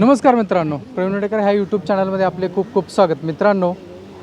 नमस्कार मित्रांनो प्रवीण वडेकर ह्या यूट्यूब चॅनलमध्ये आपले खूप खूप स्वागत. मित्रांनो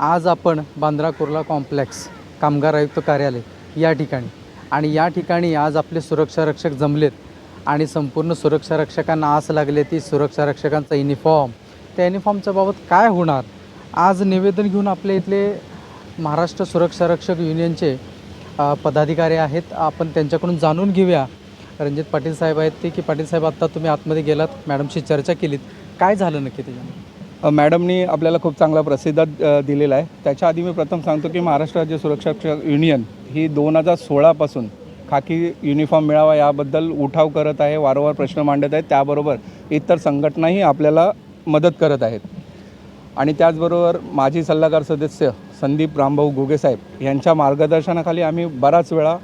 आज आपण बांद्रा कुर्ला कॉम्प्लेक्स कामगार आयुक्त कार्यालय या ठिकाणी. आणि या ठिकाणी आज आपले सुरक्षा रक्षक जमलेत आणि संपूर्ण सुरक्षा रक्षकांना आस लागले ती सुरक्षा रक्षकांचा युनिफॉर्म त्या युनिफॉर्मच्या बाबत काय होणार? आज निवेदन घेऊन आपले इथले महाराष्ट्र सुरक्षा रक्षक युनियनचे पदाधिकारी आहेत. आपण त्यांच्याकडून जाणून घेऊया. रणजित पाटील साहेब आहेत ते की पाटील साहेब आत्ता तुम्ही आतमध्ये गेलात मॅडमशी चर्चा केलीत. काय झालं नक्की त्याच्यामध्ये? मॅडमनी आपल्याला खूप चांगला प्रसिद्ध दिलेला आहे. त्याच्या आधी मी प्रथम सांगतो की महाराष्ट्र राज्य सुरक्षा युनियन ही दोन हजार सोळापासून खाकी युनिफॉर्म मिळावा याबद्दल उठाव करत आहे वारंवार प्रश्न मांडत आहेत. त्याबरोबर इतर संघटनाही आपल्याला मदत करत आहेत. आणि त्याचबरोबर माजी सल्लागार सदस्य संदीप रामभाऊ घुगेसाहेब यांच्या मार्गदर्शनाखाली आम्ही बराच वेळा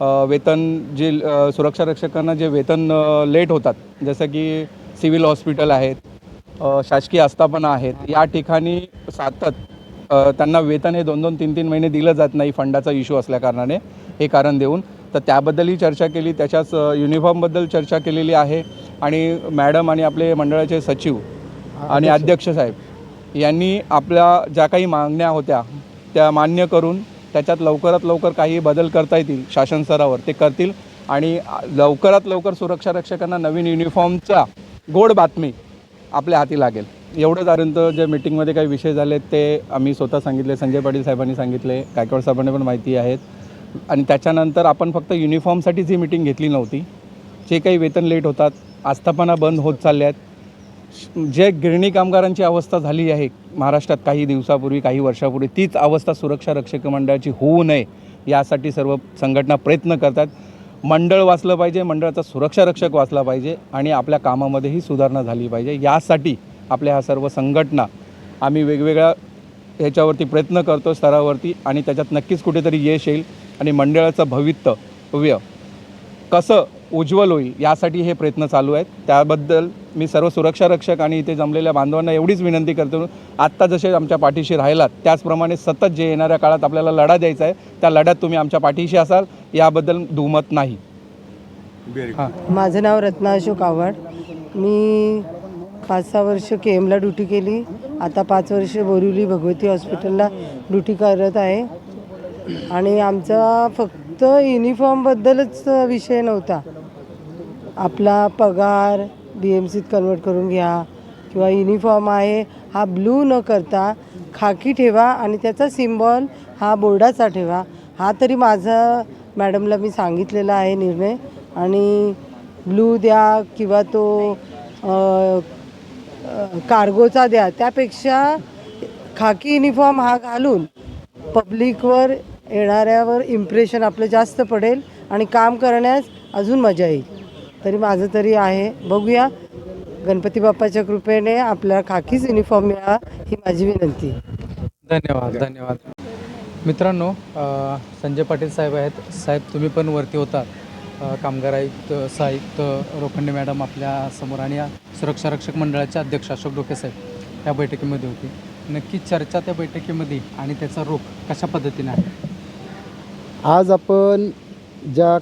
वेतन जे सुरक्षा रक्षकांना जे वेतन लेट होतात जसं की सिव्हिल हॉस्पिटल आहेत शासकीय आस्थापना आहेत या ठिकाणी सातत त्यांना वेतन हे दोन दोन तीन तीन महिने दिलं जात नाही फंडाचा इश्यू असल्याकारणाने हे कारण देऊन. तर त्याबद्दलही चर्चा केली त्याच्याच युनिफॉर्मबद्दल चर्चा केलेली आहे. आणि मॅडम आणि आपले मंडळाचे सचिव आणि अध्यक्ष साहेब यांनी आपल्या ज्या काही मागण्या होत्या त्या मान्य करून त्याच्यात लवकरात लवकर काही बदल करता येतील शासन स्तरावर ते करतील. आणि लवकरात लवकर सुरक्षा रक्षकांना नवीन युनिफॉर्मचा गोड बातमी आपल्या हाती लागेल. एवढंच जे मिटिंगमध्ये काही विषय झाले ते आम्ही स्वतः सांगितले संजय पाटील साहेबांनी सांगितले गायकवाड साहेबांनी पण माहिती आहेत. आणि त्याच्यानंतर आपण फक्त युनिफॉर्मसाठीच ही मिटिंग घेतली नव्हती. जे काही वेतन लेट होतात आस्थापना बंद होत चालल्या आहेत जे गिरणी कामगारांची अवस्था झाली आहे महाराष्ट्रात काही दिवसापूर्वी काही वर्षापूर्वी तीच अवस्था सुरक्षा रक्षक मंडळाची होऊ नये यासाठी सर्व संघटना प्रयत्न करतात. मंडळ वाचलं पाहिजे मंडळाचा सुरक्षा रक्षक वाचला पाहिजे आणि आपल्या कामामध्येही सुधारणा झाली पाहिजे. यासाठी आपल्या ह्या सर्व संघटना आम्ही वेगवेगळ्या ह्याच्यावरती प्रयत्न करतो स्तरावरती आणि त्याच्यात नक्कीच कुठेतरी यश येईल आणि मंडळाचं भवितव्य कसं उज्ज्वल होईल यासाठी हे प्रयत्न चालू आहेत. त्याबद्दल मी सर्व सुरक्षा रक्षक आणि इथे जमलेल्या बांधवांना एवढीच विनंती करतो. आत्ता जसे आमच्या पाठीशी राहिलात त्याचप्रमाणे सतत जे येणाऱ्या काळात आपल्याला लढा द्यायचा आहे त्या लढ्यात तुम्ही आमच्या पाठीशी असाल याबद्दल दुमत नाही. हां. माझं नाव रत्ना अशोक आव्हाड. मी पाच सहा वर्ष के एमला ड्युटी केली. आता पाच वर्ष बोरिवली भगवती हॉस्पिटलला ड्युटी करत आहे. आणि आमचा फक्त युनिफॉर्मबद्दलच विषय नव्हता. आपला पगार बी एम सीत कन्वर्ट करून घ्या. किंवा युनिफॉर्म आहे हा ब्लू न करता खाकी ठेवा आणि त्याचा सिम्बॉल हा बोर्डाचा ठेवा. हा तरी माझा मॅडमला मी सांगितलेला आहे निर्णय. आणि ब्लू द्या किंवा तो कार्गोचा द्या. त्यापेक्षा खाकी युनिफॉर्म हा घालून पब्लिकवर येणाऱ्यावर इम्प्रेशन आपलं जास्त पडेल आणि काम करण्यास अजून मजा येईल. तरी माझं तरी आहे. बघूया. गणपती बाप्पाच्या कृपेने आपल्याला खाकीच युनिफॉर्म मिळावा ही माझी विनंती. धन्यवाद. धन्यवाद. मित्रांनो संजय पाटील साहेब आहेत. साहेब तुम्ही पण वरती होता. कामगार आयुक्त साहित्य रोखंडे मॅडम आपल्यासमोर आणि या सुरक्षा रक्षक मंडळाचे अध्यक्ष अशोक डोके साहेब त्या बैठकीमध्ये होती. नक्की चर्चा त्या बैठकीमध्ये आणि त्याचा रोख कशा पद्धतीने आहे? आज आपण ज्या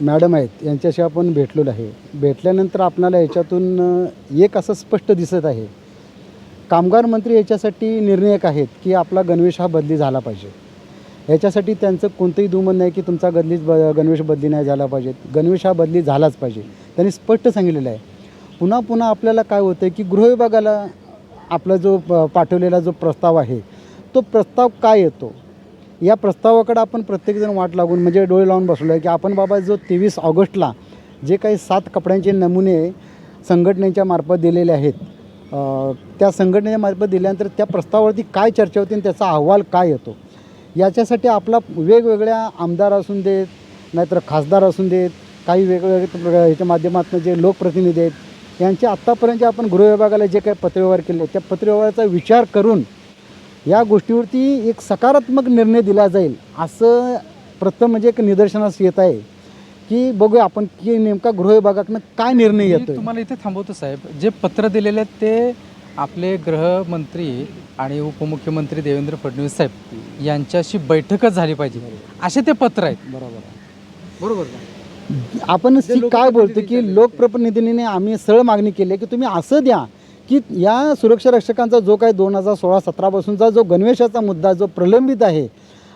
मॅडम आहेत यांच्याशी आपण भेटलेलो आहे. भेटल्यानंतर आपणाला याच्यातून एक असं स्पष्ट दिसत आहे. कामगार मंत्री याच्यासाठी निर्णायक आहेत की आपला गणवेश हा बदली झाला पाहिजे. याच्यासाठी त्यांचं कोणतंही दुमत नाही की तुमचा गदलीच ब गणवेश बदली नाही झाला पाहिजे. गणवेश हा बदली झालाच पाहिजे. त्यांनी स्पष्ट सांगितलेलं आहे. पुन्हा पुन्हा आपल्याला काय होतं की गृहविभागाला आपला जो प- पाठवलेला जो प्रस्ताव आहे तो प्रस्ताव काय येतो? या प्रस्तावाकडे आपण प्रत्येकजण वाट लागून म्हणजे डोळे लावून बसलो आहे की आपण बाबा जो तेवीस ऑगस्टला जे काही सात कपड्यांचे नमुने संघटनेच्या मार्फत दिलेले आहेत त्या संघटनेच्या मार्फत दिल्यानंतर त्या प्रस्तावावरती काय चर्चा होते आणि त्याचा अहवाल काय येतो? याच्यासाठी आपला वेगवेगळ्या आमदार असून देत नाहीतर खासदार असून देत काही वेगवेगळ्या ह्याच्या माध्यमातून जे लोकप्रतिनिधी आहेत यांचे आत्तापर्यंत आपण गृहविभागाला जे काही पत्रव्यवहार केले त्या पत्रव्यवहाराचा विचार करून या गोष्टीवरती एक सकारात्मक निर्णय दिला जाईल असं प्रथम म्हणजे एक निदर्शनास येत आहे की बघूया आपण की नेमका गृहविभागाकडनं काय निर्णय मी येतोय. तुम्हाला इथे थांबवतो साहेब. जे पत्र दिलेले आहेत ते आपले गृहमंत्री आणि उपमुख्यमंत्री देवेंद्र फडणवीस साहेब यांच्याशी बैठकच झाली पाहिजे. असे ते पत्र आहेत. बरोबर. बरोबर का? आपण काय बोलतो की लोकप्रतिनिधींनी आम्ही सरळ मागणी केली आहे की तुम्ही असं द्या की या सुरक्षा रक्षकांचा जो काही दोन हजार सोळा सतरापासूनचा जो गणवेशाचा मुद्दा जो प्रलंबित आहे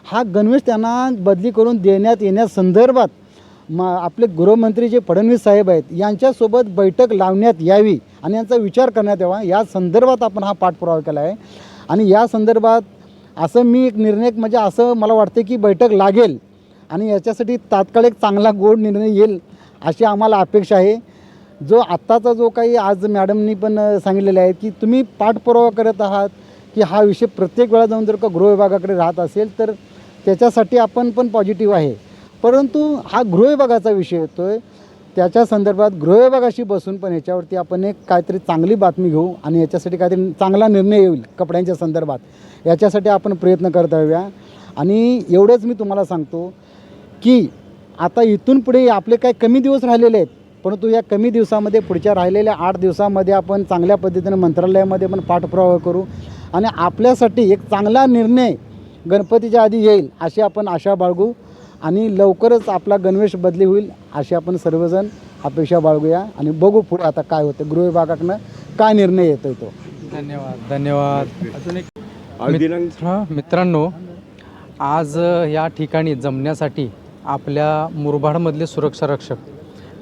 हा गणवेश त्यांना बदली करून देण्यात येण्यासंदर्भात म आपले गृहमंत्री जे फडणवीस साहेब आहेत यांच्यासोबत बैठक लावण्यात यावी आणि यांचा विचार करण्यात यावा. या संदर्भात आपण हा पाठपुरावा केला आहे. आणि या संदर्भात असं मी एक निर्णय म्हणजे असं मला वाटते की बैठक लागेल आणि याच्यासाठी तात्काळ एक चांगला गोड निर्णय येईल अशी आम्हाला अपेक्षा आहे. जो आत्ताचा जो काही आज मॅडमनी पण सांगितलेले आहे की तुम्ही पाठपुरावा करत आहात की हा विषय प्रत्येक वेळा जाऊन जर का गृहविभागाकडे राहत असेल तर त्याच्यासाठी आपण पण पॉझिटिव्ह आहे. परंतु हा गृहविभागाचा विषय येतो आहे त्याच्या संदर्भात गृहविभागाशी बसून पण याच्यावरती आपण एक काहीतरी चांगली बातमी घेऊ आणि याच्यासाठी काहीतरी चांगला निर्णय येईल कपड्यांच्या संदर्भात. याच्यासाठी आपण प्रयत्न करत राहूया. आणि एवढंच मी तुम्हाला सांगतो की आता इथून पुढे आपले काही कमी दिवस राहिलेले आहेत परंतु या कमी दिवसामध्ये पुढच्या राहिलेल्या आठ दिवसामध्ये आपण चांगल्या पद्धतीनं मंत्रालयामध्ये पण पाठपुरावा करू आणि आपल्यासाठी एक चांगला निर्णय गणपतीच्या आधी येईल अशी आपण आशा बाळगू आणि लवकरच आपला गणवेश बदली होईल अशी आपण सर्वजण अपेक्षा बाळगूया आणि बघू पुढे आता काय होतं. गृहविभागाकडनं काय निर्णय येतो तो. धन्यवाद धन्यवाद. अजून एक मित्र मित्रांनो आज या ठिकाणी जमण्यासाठी आपल्या मुरबाडमधले सुरक्षा रक्षक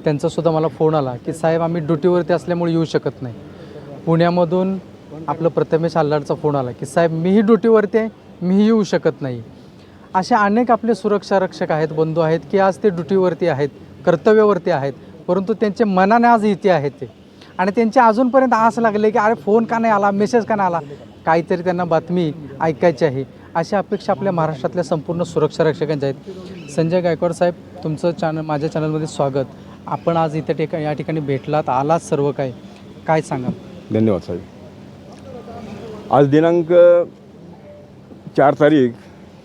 त्यांचासुद्धा मला फोन आला की साहेब आम्ही ड्युटीवरती असल्यामुळे येऊ शकत नाही. पुण्यामधून आपलं प्रथमेश आल्लाडचा फोन आला की साहेब मीही ड्युटीवरती आहे मीही येऊ शकत नाही. असे अनेक आपले सुरक्षा रक्षक आहेत बंधू आहेत की आज ते ड्युटीवरती आहेत कर्तव्यावरती आहेत परंतु त्यांचे मनाने आज इथे आहेत ते. आणि त्यांचे अजूनपर्यंत आस लागले की अरे फोन का नाही आला मेसेज का नाही आला? काहीतरी त्यांना बातमी ऐकायची आहे. अशी अपेक्षा आपल्या महाराष्ट्रातल्या संपूर्ण सुरक्षा रक्षकांच्या आहेत. संजय गायकवाड साहेब तुमचं चॅनल माझ्या चॅनलमध्ये स्वागत. आपण आज इथे ठिका या ठिकाणी भेटलात आलात सर्व काय काय सांगा धन्यवाद साहेब. आज दिनांक चार तारीख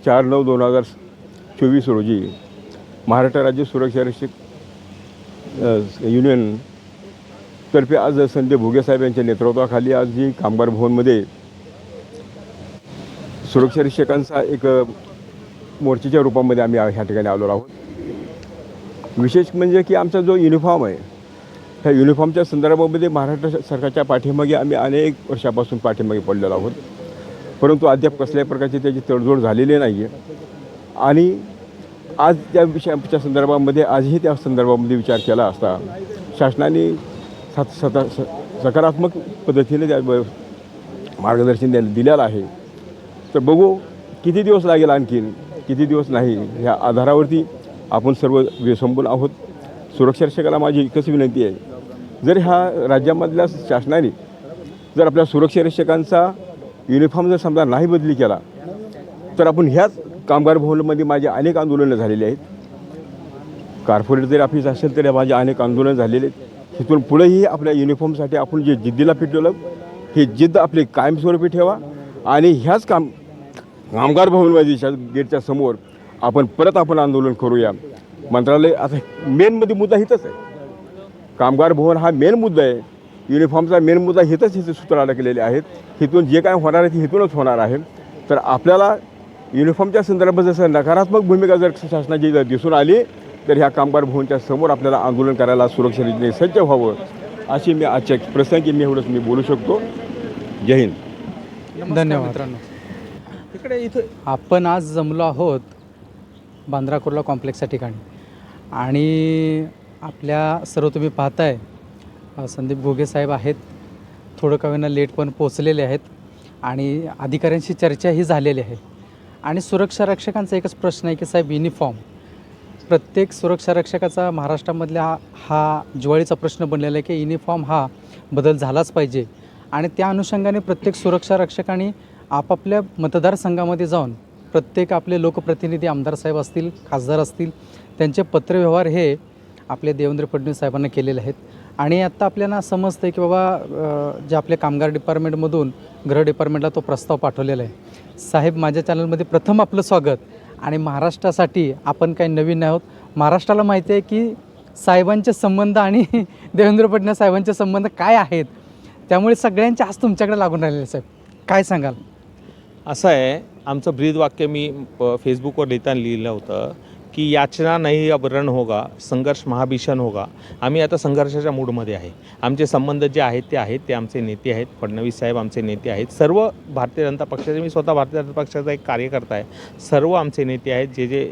चार नऊ दोन हजार चोवीस रोजी महाराष्ट्र राज्य सुरक्षा रक्षक युनियन तर्फे आज संजय भोगेसाहेब यांच्या नेतृत्वाखाली आज जी कामगार भवनमध्ये सुरक्षा रक्षकांचा एक मोर्चेच्या रूपामध्ये आम्ही ह्या ठिकाणी आलेलो आहोत. विशेष म्हणजे की आमचा जो युनिफॉर्म आहे ह्या युनिफॉर्मच्या संदर्भामध्ये महाराष्ट्र सरकारच्या पाठीमागे आम्ही अनेक वर्षापासून पाठीमागे पडलेलो आहोत. परंतु अद्याप कसल्याही प्रकारची त्याची तडजोड झालेली नाही आहे आणि आज त्या विषयाच्या संदर्भामध्ये आजही त्या संदर्भामध्ये विचार केला असता शासनाने सत सत स- सकारात्मक पद्धतीने त्या मार्गदर्शन द्या दिलेलं आहे. तर बघू किती दिवस लागेल आणखीन किती दिवस नाही ह्या आधारावरती आपण सर्व विसंबून आहोत. सुरक्षा रक्षकाला माझी एकच विनंती आहे. जर ह्या राज्यामधल्या शासनाने जर आपल्या सुरक्षा रक्षकांचा युनिफॉर्म जर समजा नाही बदली केला तर आपण ह्याच कामगार भवनमध्ये माझे अनेक आंदोलनं झालेली आहेत. कार्पोरेट जरी ऑफिस असेल तरी माझे अनेक आंदोलनं झालेले आहेत. तिथून पुढेही आपल्या युनिफॉर्मसाठी आपण जे जिद्दीला पेटवलं हे जिद्द आपली कायमस्वरूपी ठेवा आणि ह्याच काम कामगार भवनमध्ये गेटच्या समोर आपण परत आपण आंदोलन करूया. मंत्रालय आता मेनमध्ये मुद्दा हितच आहे. कामगार भवन हा मेन मुद्दा आहे. युनिफॉर्मचा मेन मुद्दा हितच हिचे सूत्र अडकलेले आहेत. हिथून जे काय होणार आहे ते हिथूनच होणार आहे. तर आपल्याला युनिफॉर्मच्या संदर्भात जसं नकारात्मक भूमिका जर शासनाची जर दिसून आली तर ह्या कामगार भवनच्या समोर आपल्याला आंदोलन करायला सुरक्षा रीतीने सज्ज व्हावं अशी मी आजच्या प्रसंगी मी एवढंच मी बोलू शकतो. जय हिंद. धन्यवाद. मित्रांनो आपण आज जमलो आहोत बांद्रा कुर्ला कॉम्प्लेक्सच्या ठिकाणी. आणि आपल्या सर्व तुम्ही पाहताय संदीप घोगे साहेब आहेत. थोडं का लेट पण पोचलेले आहेत. आणि अधिकाऱ्यांशी चर्चाही झालेली आहे. आणि सुरक्षा रक्षकांचा एकच प्रश्न आहे की साहेब युनिफॉर्म प्रत्येक सुरक्षा रक्षकाचा महाराष्ट्रामधल्या हा हा ज्वाळीचा प्रश्न बनलेला आहे की युनिफॉर्म हा बदल झालाच पाहिजे. आणि त्या अनुषंगाने प्रत्येक सुरक्षा रक्षकांनी आपापल्या मतदारसंघामध्ये जाऊन प्रत्येक आपले लोकप्रतिनिधी आमदार साहेब असतील खासदार असतील त्यांचे पत्रव्यवहार हे आपले देवेंद्र फडणवीस साहेबांना केलेले आहेत. आणि आत्ता आपल्याला समजतं की बाबा जे आपले कामगार डिपार्टमेंटमधून गृह डिपार्टमेंटला तो प्रस्ताव पाठवलेला आहे. साहेब माझ्या चॅनलमध्ये प्रथम आपलं स्वागत. आणि महाराष्ट्रासाठी आपण काही नवीन आहोत. महाराष्ट्राला माहिती आहे की साहेबांचे संबंध आणि देवेंद्र फडणवीस साहेबांचे संबंध काय आहेत? त्यामुळे सगळ्यांचे आज तुमच्याकडे लागून राहिलेले साहेब. काय सांगाल? असं आहे आमचं ब्रीद वाक्य मी फेसबुकवर लिहिताना लिहिलं होतं. की याचना नाही अब रण होगा संघर्ष महाभीषण होगा. आम्ही आता संघर्षाच्या मूडमध्ये आहे. आमचे संबंध जे आहेत ते आहेत ते आमचे नेते आहेत फडणवीस साहेब आमचे नेते आहेत. सर्व भारतीय जनता पक्षाचे मी स्वतः भारतीय जनता पक्षाचा एक कार्यकर्ता आहे. सर्व आमचे नेते आहेत जे जे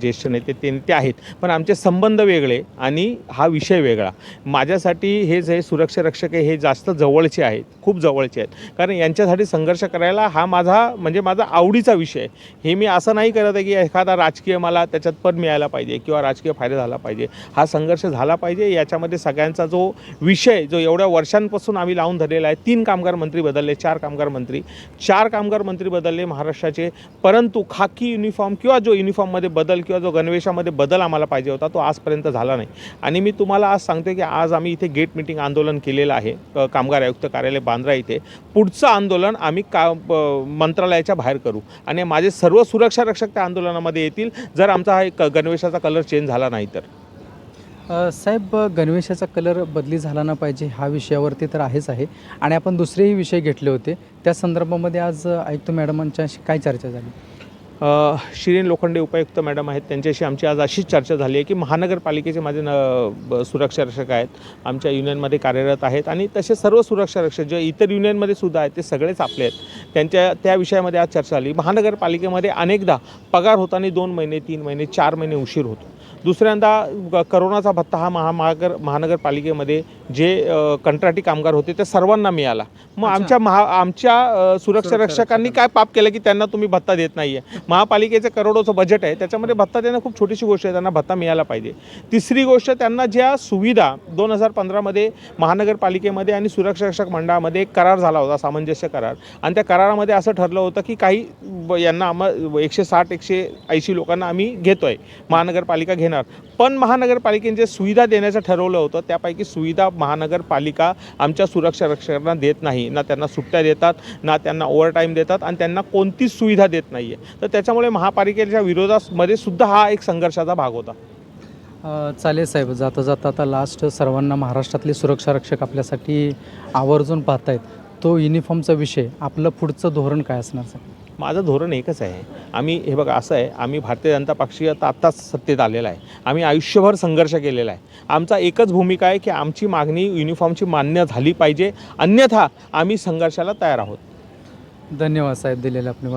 ज्येष्ठ नेते ते नेते आहेत. पण आमचे संबंध वेगळे आणि हा विषय वेगळा. माझ्यासाठी हे जे सुरक्षा रक्षक हे जास्त जवळचे आहेत खूप जवळचे आहेत. कारण यांच्यासाठी संघर्ष करायला हा माझा म्हणजे माझा आवडीचा विषय हे मी असं नाही करत आहे की एखादा राजकीय मला त्याच्यात पद मिळायला पाहिजे किंवा राजकीय फायदा झाला पाहिजे. हा संघर्ष झाला पाहिजे. याच्यामध्ये सगळ्यांचा जो विषय जो एवढ्या वर्षांपासून आम्ही लावून धरलेला आहे तीन कामगार मंत्री बदलले चार कामगार मंत्री. चार कामगार मंत्री बदलले महाराष्ट्राचे. परंतु खाकी युनिफॉर्म किंवा जो युनिफॉर्ममध्ये बदल किंवा जो गणवेशामध्ये बदल आम्हाला पाहिजे होता तो आजपर्यंत झाला नाही. आणि मी तुम्हाला आज सांगतो की आज आम्ही इथे गेट मिटिंग आंदोलन केलेलं आहे कामगार आयुक्त कार्यालय बांद्रा इथे. पुढचं आंदोलन आम्ही का मंत्रालयाच्या बाहेर करू. आणि माझे सर्व सुरक्षा रक्षक त्या आंदोलनामध्ये येतील. जर आमचा हा एक क गणवेशाचा कलर चेंज झाला नाही तर? अ, साहेब गणवेशाचा कलर बदली झाला ना पाहिजे हा विषयावरती तर आहेच आहे. आणि आपण दुसरेही विषय घेतले होते. त्या संदर्भामध्ये आज आयुक्त मॅडमांच्याशी काय चर्चा झाली? शिरीन लोखंडे उपायुक्त मॅडम आहेत. त्यांच्याशी आमची आज अशीच चर्चा झाली आहे की महानगरपालिकेचे माझे न ब- सुरक्षा रक्षक आहेत. आमच्या युनियनमध्ये कार्यरत आहेत आणि तसे सर्व सुरक्षा रक्षक जे इतर युनियनमध्ये सुद्धा आहेत ते सगळेच आपले आहेत. त्यांच्या त्या विषयामध्ये आज चर्चा झाली. महानगरपालिकेमध्ये अनेकदा पगार होताना दोन महिने तीन महिने चार महिने उशीर होतो. दुसऱ्यांदा करोनाचा भत्ता हा महामागर महानगरपालिकेमध्ये जे कंत्राटी कामगार होते ते सर्वांना मिळाला. मग. आमच्या महा आमच्या सुरक्षा रक्षकांनी काय पाप केलं की त्यांना तुम्ही भत्ता देत नाही आहे महापालिकेचं करोडोचं बजेट आहे त्याच्यामध्ये भत्ता देणं खूप छोटीशी गोष्ट आहे त्यांना भत्ता मिळाला पाहिजे. तिसरी गोष्ट त्यांना ज्या सुविधा दोन हजार पंधरामध्ये महानगरपालिकेमध्ये आणि सुरक्षा रक्षक मंडळामध्ये एक करार झाला होता सामंजस्य करार. आणि त्या करारामध्ये असं ठरलं होतं की काही यांना आम्हा एकशे साठ एकशे ऐंशी लोकांना आम्ही घेतो आहे महानगरपालिका घेणार पण महानगरपालिकेने जे सुविधा देण्याचं ठरवलं होतं त्यापैकी सुविधा महानगरपालिका आमच्या सुरक्षा रक्षकांना देत नाही. ना त्यांना सुट्ट्या देतात ना त्यांना ओव्हरटाईम देतात आणि त्यांना कोणतीच सुविधा देत नाही आहे तर त्याच्यामुळे महापालिकेच्या विरोधामध्ये सुद्धा हा एक संघर्षाचा भाग होता. चालेल साहेब. जाता जाता आता लास्ट सर्वांना महाराष्ट्रातले सुरक्षा रक्षक आपल्यासाठी आवर्जून पाहत आहेत तो युनिफॉर्मचा विषय आपलं पुढचं धोरण काय असणार साहेब? माझं धोरण एकच आहे. आम्ही हे बघा असं आहे आम्ही भारतीय जनता पक्षी आता आत्ताच सत्तेत आलेला आहे. आम्ही आयुष्यभर संघर्ष केलेला आहे. आमचा एकच भूमिका आहे की आमची मागणी युनिफॉर्मची मान्य झाली पाहिजे. अन्यथा आम्ही संघर्षाला तयार आहोत. धन्यवाद साहेब दिलेल्या आपल्या